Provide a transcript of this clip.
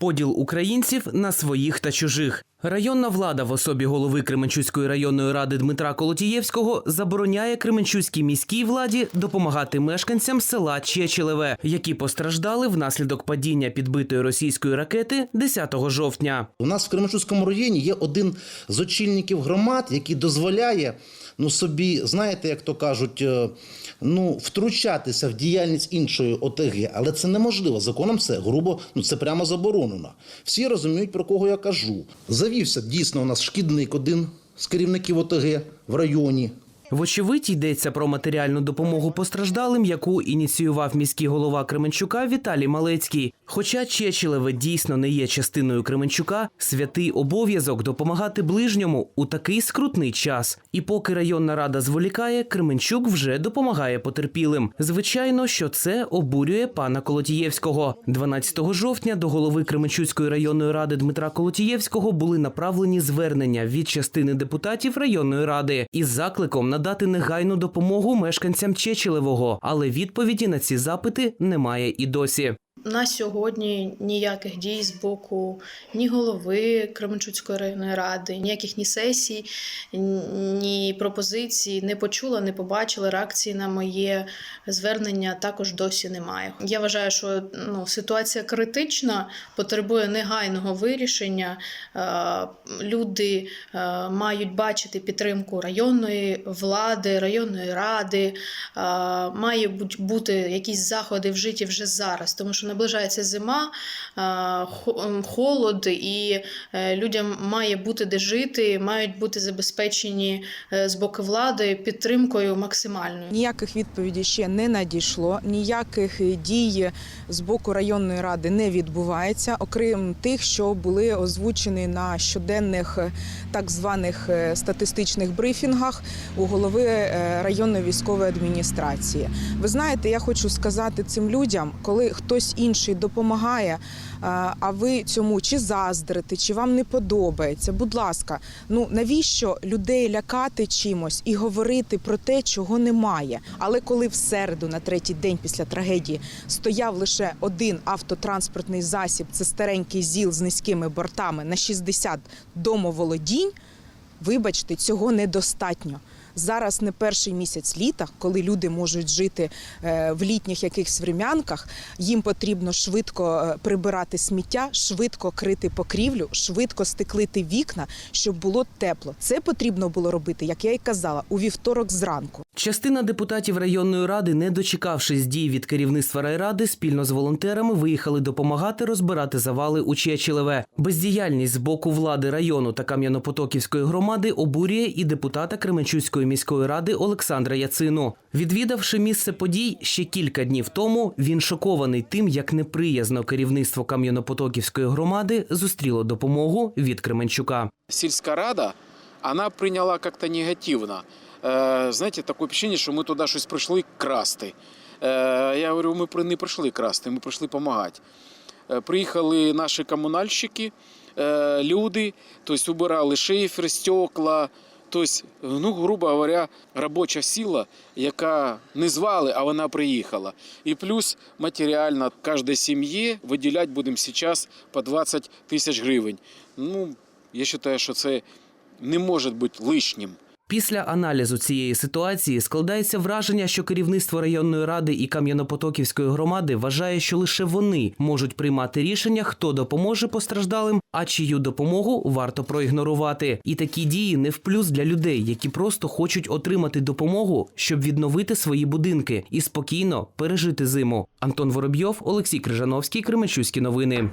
Поділ українців на своїх та чужих. Районна влада в особі голови Кременчуцької районної ради Дмитра Колотієвського забороняє Кременчуцькій міській владі допомагати мешканцям села Чечелеве, які постраждали внаслідок падіння підбитої російської ракети 10 жовтня. У нас в Кременчуцькому районі є один з очільників громад, який дозволяє ну, собі, знаєте, як то кажуть, е, ну, втручатися в діяльність іншої ОТГ. Але це неможливо. Законом це грубо, ну це прямо заборонено. Всі розуміють, про кого я кажу. Завівся дійсно у нас шкідник один з керівників ОТГ в районі. Вочевидь, йдеться про матеріальну допомогу постраждалим, яку ініціював міський голова Кременчука Віталій Малецький. Хоча Чечелеве дійсно не є частиною Кременчука, святий обов'язок допомагати ближньому у такий скрутний час. І поки районна рада зволікає, Кременчук вже допомагає потерпілим. Звичайно, що це обурює пана Колотієвського. 12 жовтня до голови Кременчуцької районної ради Дмитра Колотієвського були направлені звернення від частини депутатів районної ради із закликом надати негайну допомогу мешканцям Чечелевого, але відповіді на ці запити немає і досі. На сьогодні ніяких дій з боку ні голови Кременчуцької районної ради, ніяких ні сесій, ні пропозицій не почула, не побачила. Реакції на моє звернення також досі немає. Я вважаю, що ну, ситуація критична, потребує негайного вирішення. Е, Люди е, мають бачити підтримку районної влади, районної ради. Е, Має бути якісь заходи вжиті вже зараз, тому що наближається зима, е, холод, і е, людям має бути де жити, мають бути забезпечені е, з боку влади підтримкою максимальною. Ніяких відповідей ще не надійшло, ніяких дій з боку районної ради не відбувається, окрім тих, що були озвучені на щоденних е, так званих е, статистичних брифінгах у голови е, районної військової адміністрації. Ви знаєте, я хочу сказати цим людям, коли хтось інший допомагає, е, а ви цьому чи заздрите, чи вам не подобається. Будь ласка, ну навіщо людей лякати чимось і говорити про те, чого немає? Але коли в середу, на третій день після трагедії, стояв лише один автотранспортний засіб, це старенький ЗІЛ з низькими бортами на 60 домоволодінь, вибачте, цього недостатньо. Зараз не перший місяць літа, коли люди можуть жити е, в літніх якихось врем'янках, їм потрібно швидко е, прибирати сміття, швидко крити покрівлю, швидко стеклити вікна, щоб було тепло. Це потрібно було робити, як я і казала, у вівторок зранку. Частина депутатів районної ради, не дочекавшись дій від керівництва райради, спільно з волонтерами виїхали допомагати розбирати завали у Чечелеве. Бездіяльність з боку влади району та Кам'янопотоківської громади обурює і депутата Кременчуцької міської ради Олександра Яцину. Відвідавши місце подій ще кілька днів тому, він шокований тим, як неприязно керівництво Кам'янопотоківської громади зустріло допомогу від Кременчука. сельская рада, она приняла как-то негативно. Е, знаєте, таке впечатлення, що ми туди щось прийшли красти. Е, я говорю, ми не прийшли красти, ми прийшли допомагати. Е, приїхали наші комунальщики, люди, тобто убирали шифер, стекла. Тобто, ну, грубо говоря, робоча сила, яка не звали, а вона приїхала. І плюс матеріально кожній сім'ї виділяти будемо зараз по 20 тисяч гривень. Ну, я вважаю, що це не може бути лишнім. Після аналізу цієї ситуації складається враження, що керівництво районної ради і Кам'янопотоківської громади вважає, що лише вони можуть приймати рішення, хто допоможе постраждалим, а чию допомогу варто проігнорувати. І такі дії не в плюс для людей, які просто хочуть отримати допомогу, щоб відновити свої будинки і спокійно пережити зиму. Антон Воробйов, Олексій Крижановський, Кременчуські новини.